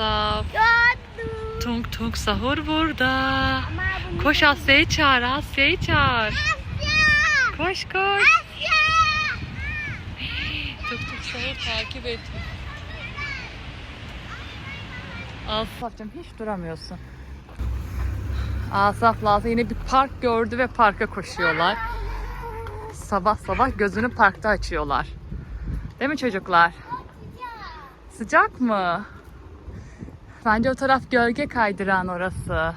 Asaf. Tung tung sahur burada. Koş Asya'yı çağır, Asya'yı çağır. Asya. Koş koş. Asya. Tung tung sahur takip et. Asaf'cığım hiç duramıyorsun. Asaf'la Asya yine bir park gördü ve parka koşuyorlar. Sabah sabah gözünü parkta açıyorlar. Değil mi çocuklar? Sıcak mı? Bence o taraf gölge kaydıran orası.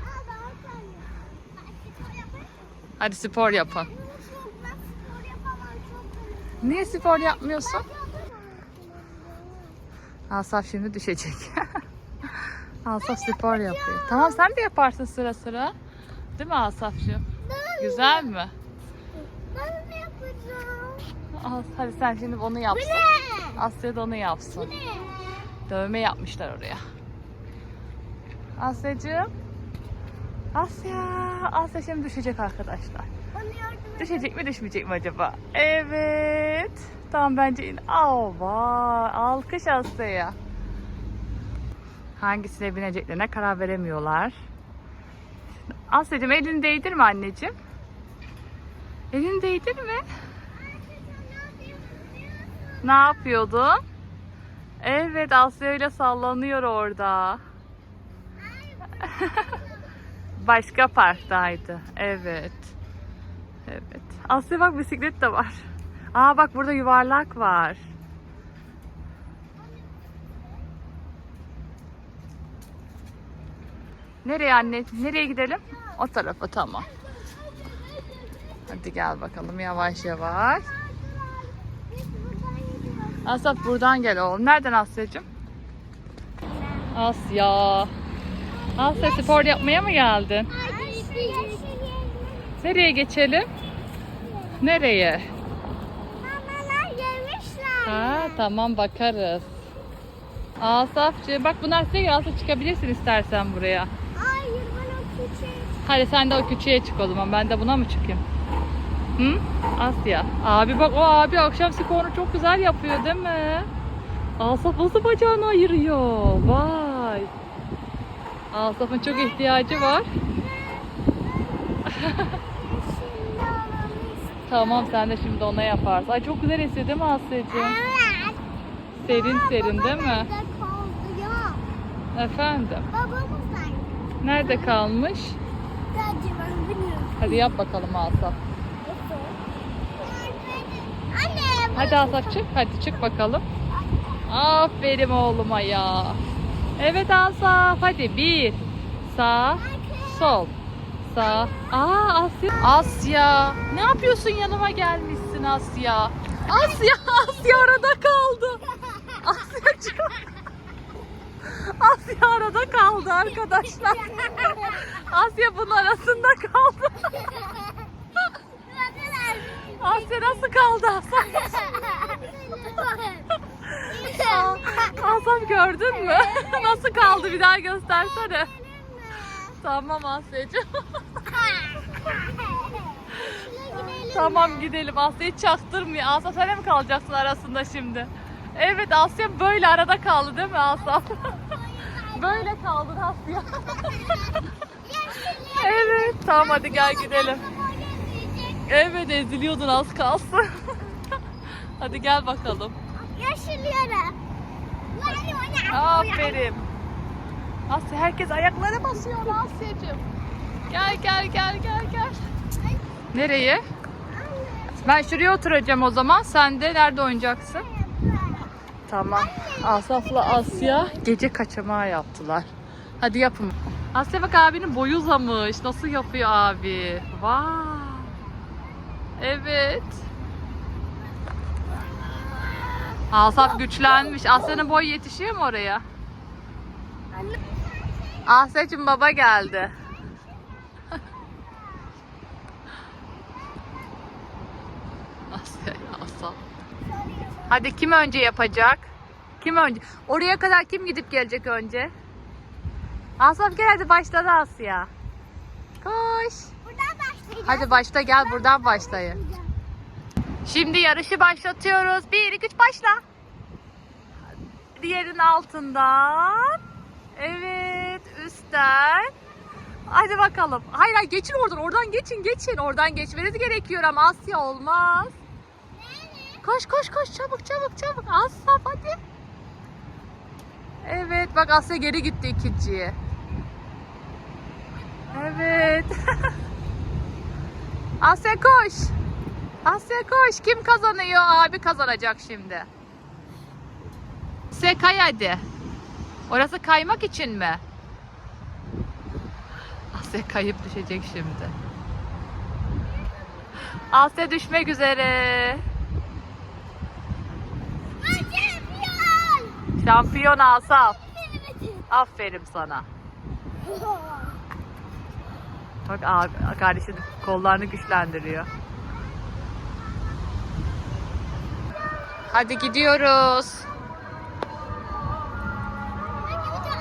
Hadi spor yapın. Niye spor yapmıyorsun? Asaf şimdi düşecek. Asaf spor yapıyor. Tamam sen de yaparsın sıra sıra. Değil mi Asaf'cığım? Güzel mi? Ben ne yapacağım? As, hadi sen şimdi onu yapsın. Asya da onu yapsın. Dövme yapmışlar oraya. Asya'cığım. Asya. Asya şimdi düşecek arkadaşlar. Düşecek mi düşmeyecek mi acaba? Evet. Tamam bence in. Ava. Alkış Asya'ya. Hangisine bineceklerine karar veremiyorlar. Asya'cığım elini değdirme anneciğim. Elini değdirme. Ne yapıyordun? Evet Asya öyle sallanıyor orada. Başka parktaydı. Evet. Evet. Asya bak bisiklet de var. Aa bak burada yuvarlak var. Nereye anne? Nereye gidelim? O tarafa tamam. Hadi gel bakalım yavaş yavaş. Asaf buradan gel oğlum. Nereden Asya'cığım? Asya. Asya spor yapmaya mı geldin? Nereye geçelim? Nereye? Mamalar yemişler. Ha tamam bakarız. Asafcığım bak bunlar size Asaf çıkabilirsin istersen buraya. Hayır ben o küçük. Hadi sen de o küçüğe çık o zaman. Ben de buna mı çıkayım? Hı? Asya. Abi bak o abi akşam sporunu çok güzel yapıyor değil mi? Asaf nasıl bacağını ayırıyor? Vay. Asaf'ın çok ihtiyacı var. Tamam sen de şimdi ona yaparsın. Ay çok güzel esiyor değil mi Asya'cığım? Evet. Serin serin değil mi? Efendim. Babamız nerede? Nerede kalmış? Sadece ben bilmiyorum. Hadi yap bakalım Asaf. Hadi Asaf çık. Hadi çık bakalım. Aferin oğluma ya. Evet Asaf. Hadi bir. Sağ. Sol. Sağ. Aa Asya. Asya. Ne yapıyorsun yanıma gelmişsin Asya. Asya. Asya arada kaldı. Asya'cığım. Asya arada kaldı arkadaşlar. Asya bunun arasında kaldı. Asya nasıl kaldı Asya? Aa, Asaf gördün mü? Nasıl kaldı bir daha göstersene. Tamam Asya'cığım. tamam gidelim. Asya'yı çaktırmıyor. Asaf sen mi kalacaksın arasında şimdi? Evet Asya böyle arada kaldı değil mi Asaf? böyle kaldın Asya. evet tamam hadi gel gidelim. Evet eziliyordun az kalsın. hadi gel bakalım. Yere. Aferin. Asya herkes ayaklara basıyor Asya'cığım. Gel gel gel gel gel. Nereye? Ben şuraya oturacağım o zaman. Sen de nerede oynayacaksın? Tamam. Asaf'la Asya gece kaçamağı yaptılar. Hadi yapın. Asya bak abinin boyu uzamış. Nasıl yapıyor abi? Vay. Evet. Asaf güçlenmiş. Asya'nın boyu yetişiyor mu oraya? Asya'cığım baba geldi. Asya, Asaf. Hadi kim önce yapacak? Kim önce? Oraya kadar kim gidip gelecek önce? Asaf gel hadi başladı Asya. Koş. Buradan başlayacağız. Hadi başla gel buradan başlayın. Şimdi yarışı başlatıyoruz. 1 2 3 başla. Diğerin altından. Güzel. Hadi bakalım. Hayır hayır geçin oradan. Oradan geçin geçin. Oradan geçmeniz gerekiyor ama Asya olmaz. Koş koş koş çabuk çabuk çabuk. Asya hadi. Evet bak Asya geri gitti ikinciye. Evet. Asya koş. Asya koş. Kim kazanıyor? Abi kazanacak şimdi. Asya kay hadi. Orası kaymak için mi? Asya kayıp düşecek şimdi. Asya düşmek üzere. Şampiyon. Şampiyon Asaf. Aferin sana. Bak abi, kardeşin kollarını güçlendiriyor. Hadi gidiyoruz.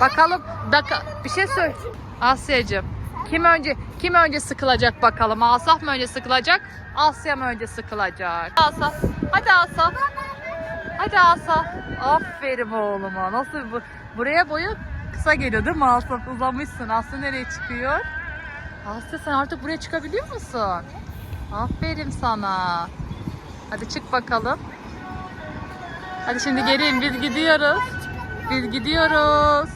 Bakalım daka, bir şey söyle. Asya'cığım. Kim önce kim önce sıkılacak bakalım? Asaf mı önce sıkılacak? Asya mı önce sıkılacak? Asaf. Hadi Asaf. Hadi Asaf. Aferin oğluma. Nasıl bu? Buraya boyu kısa geliyor değil mi Asaf? Uzamışsın. Aslı nereye çıkıyor? Aslı sen artık buraya çıkabiliyor musun? Aferin sana. Hadi çık bakalım. Hadi şimdi geri in. Biz gidiyoruz. Biz gidiyoruz.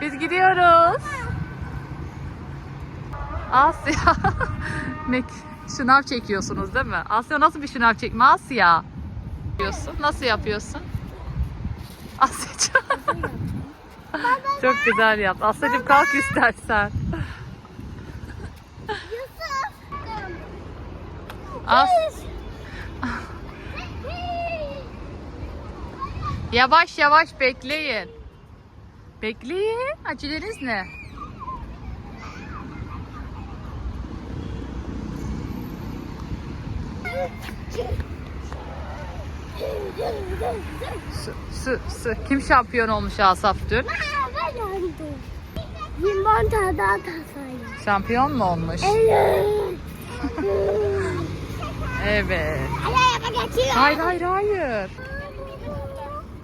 Biz gidiyoruz. Asya. ne şınav çekiyorsunuz değil mi? Asya nasıl bir şınav çekme Asya? Yapıyorsun. Nasıl yapıyorsun? Asya'cığım. Çok güzel yap. Asya'cığım kalk istersen. As yavaş yavaş bekleyin. Bekleyin. Aceleniz ne? Su, su. Kim şampiyon olmuş Asaf dün? Ben yandım. Limon tadı atasayım. Şampiyon mu olmuş? Evet. Evet. Hayır hayır hayır.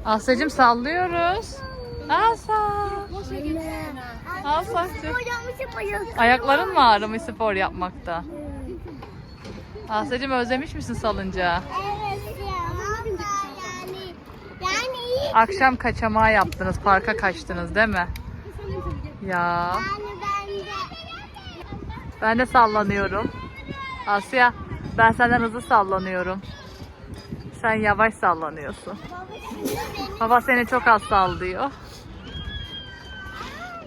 Asya'cığım sallıyoruz. Asa. Asaf'cığım. Ayakların mı ağrımış spor yapmakta? Asya'cığım özlemiş misin salıncağı? Evet ya. Yani. Yani iyi. Akşam kaçamağı yaptınız, parka kaçtınız değil mi? Ya ben de. sallanıyorum. Asya ben senden hızlı sallanıyorum. Sen yavaş sallanıyorsun. Baba seni çok az sallıyor.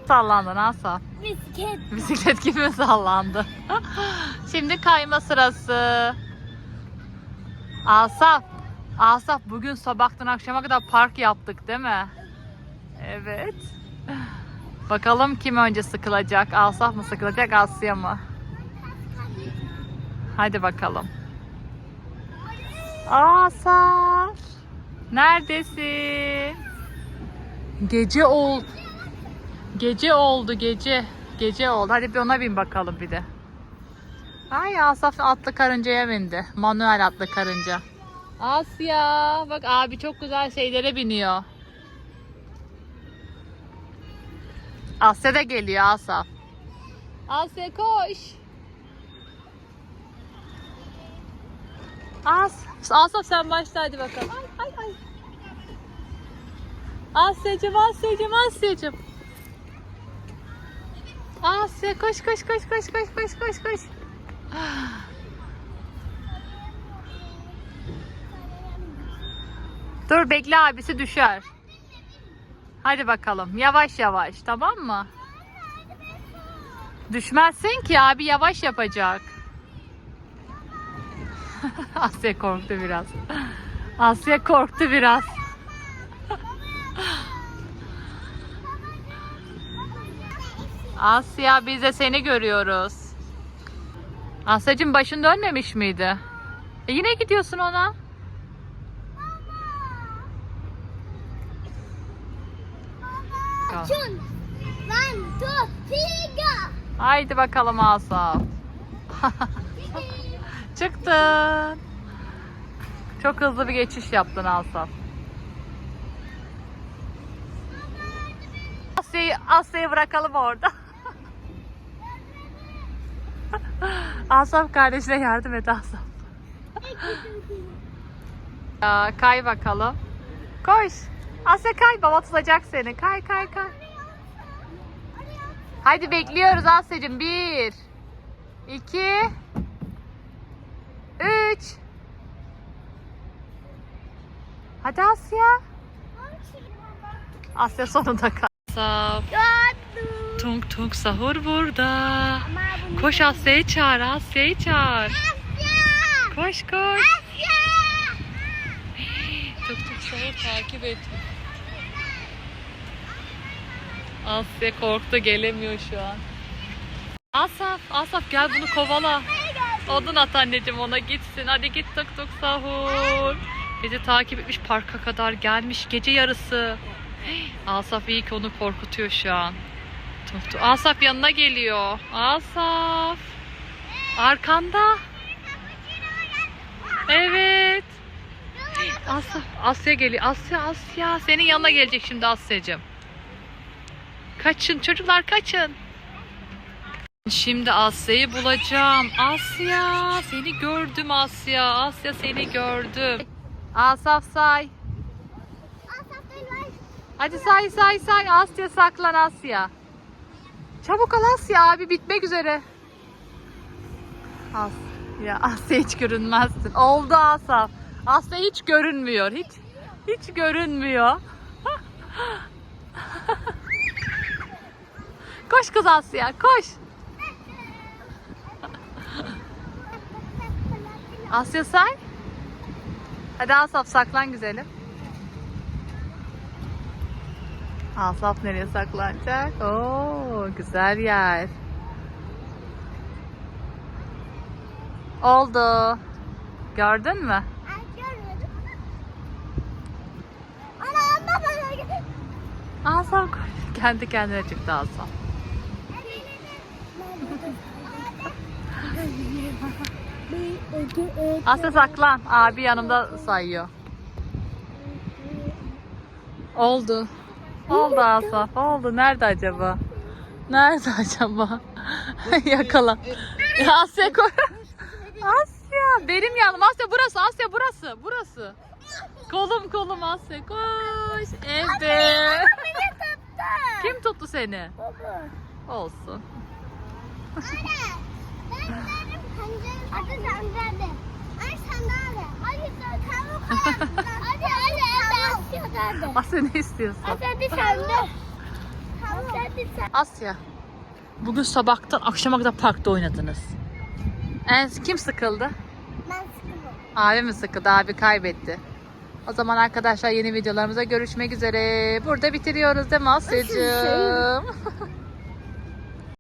Sallandın Asa. Bisiklet. Bisiklet gibi sallandı. Şimdi kayma sırası. Asaf. Asaf bugün sabahtan akşama kadar park yaptık değil mi? Evet. Bakalım kim önce sıkılacak? Asaf mı sıkılacak Asya mı? Hadi bakalım. Asaf. Neredesin? Gece ol. Gece oldu gece. Gece oldu. Hadi bir ona bin bakalım bir de. Ay Asaf atlı karıncaya bindi. Manuel atlı karınca. Asya bak abi çok güzel şeylere biniyor. Asya da geliyor Asaf. Asya koş. As Asaf sen başla hadi bakalım. Ay ay ay. Asya'cım Asya'cım Asya'cım. Asya koş koş koş koş koş koş koş koş. Dur bekle abisi düşer. Hadi bakalım yavaş yavaş tamam mı? Düşmezsin ki abi yavaş yapacak. Asya korktu biraz. Asya korktu biraz. Asya biz de seni görüyoruz. Asya'cığım başın dönmemiş miydi? E yine gidiyorsun ona. Açın. One, two, three, go. Haydi bakalım Asaf. Çıktın. Çok hızlı bir geçiş yaptın Asaf. Asya'yı Asya'yı Asya'yı bırakalım orada. Asaf kardeşine yardım et Asaf. Ya, kay bakalım. Koş. Asya kay. Baba tutacak seni. Kay kay kay. Haydi bekliyoruz Asya'cığım. Bir. iki, Üç. Hadi Asya. Asya sonunda kal. Asaf. Tung tung sahur burada. Koş Asya'yı çağır. Asya'yı çağır. Koş koş. Tuk tuk sahur takip et. Asya korktu gelemiyor şu an. Asaf, Asaf gel bunu kovala. Odun at anneciğim ona gitsin. Hadi git tuk tuk sahur. Bizi takip etmiş parka kadar gelmiş gece yarısı. Asaf iyi ki onu korkutuyor şu an. Asaf yanına geliyor. Asaf. Arkanda. Evet. Asya, Asya geliyor. Asya, Asya. Senin yanına gelecek şimdi Asya'cığım. Kaçın çocuklar kaçın. Şimdi Asya'yı bulacağım. Asya, seni gördüm Asya. Asya seni gördüm. Asaf say. Hadi say say say. Asya saklan Asya. Çabuk ol Asya abi bitmek üzere. Asya, Asya hiç görünmezsin. Oldu Asaf. Asya hiç görünmüyor. Hiç hiç görünmüyor. koş kız Asya, koş. Asya say. Hadi Asaf saklan güzelim. Asaf nereye saklanacak? Oo, güzel yer. Oldu. Gördün mü? Asaf koş. kendi kendine çıktı Asaf. Asya saklan. Abi yanımda sayıyor. Oldu. Oldu Asaf. Oldu. Nerede acaba? Nerede acaba? Yakala. Ya Asya koy. Asya. Benim yanım. Asya burası. Asya burası. Burası. Kolum kolum Asya. Koş. Evet. Kim tuttu seni? Olsun. Asya ne istiyorsun? Hadi sen de. Hadi sen. Asya. Bugün sabahtan akşama kadar parkta oynadınız. En kim sıkıldı? Ben sıkıldım. Abi mi sıkıldı? Abi kaybetti. O zaman arkadaşlar yeni videolarımıza görüşmek üzere. Burada bitiriyoruz değil mi Asya'cığım?